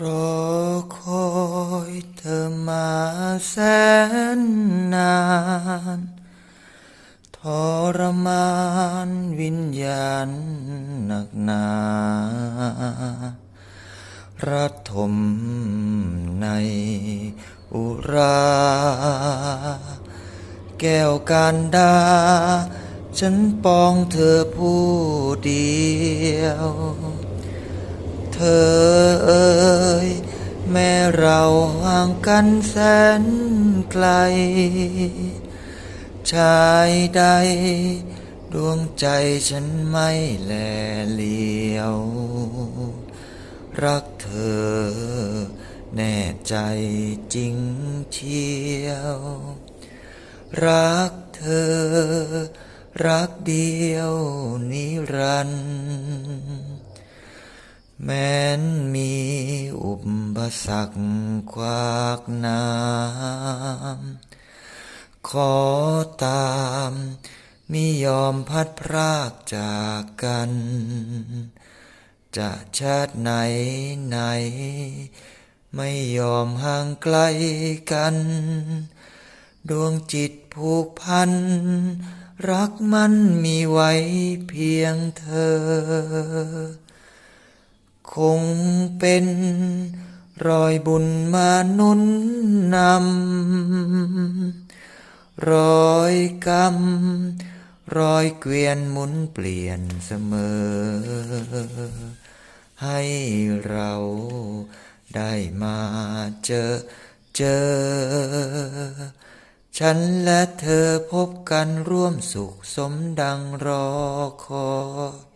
รอคอยเธอมาแสนนานทรมานวิญญาณหนักหนาระทมในอุรา แก้วการดา ฉันปองเธอผู้เดียว เธอ เราห่างกันแสนไกล ชายใด ดวงใจฉันไม่แลเหลียว รักเธอ แน่ใจจริงเชียว รักเธอ รักเดียวนิรันดร์แม้นมี สรรควากน้ำขอตามมิยอมพัดพรากจากกัน จะชาติไหนไหน ไม่ยอมห่างไกลกัน ดวงจิตผูกพัน รักมันมีไว้เพียงเธอ คงเป็น รอยบุญมาหนุนนำรอยกรรมรอยเกวียนหมุนเปลี่ยนเสมอ ให้เราได้มาเจอเจอ ฉันและเธอพบกันร่วมสุขสมดังรอคอย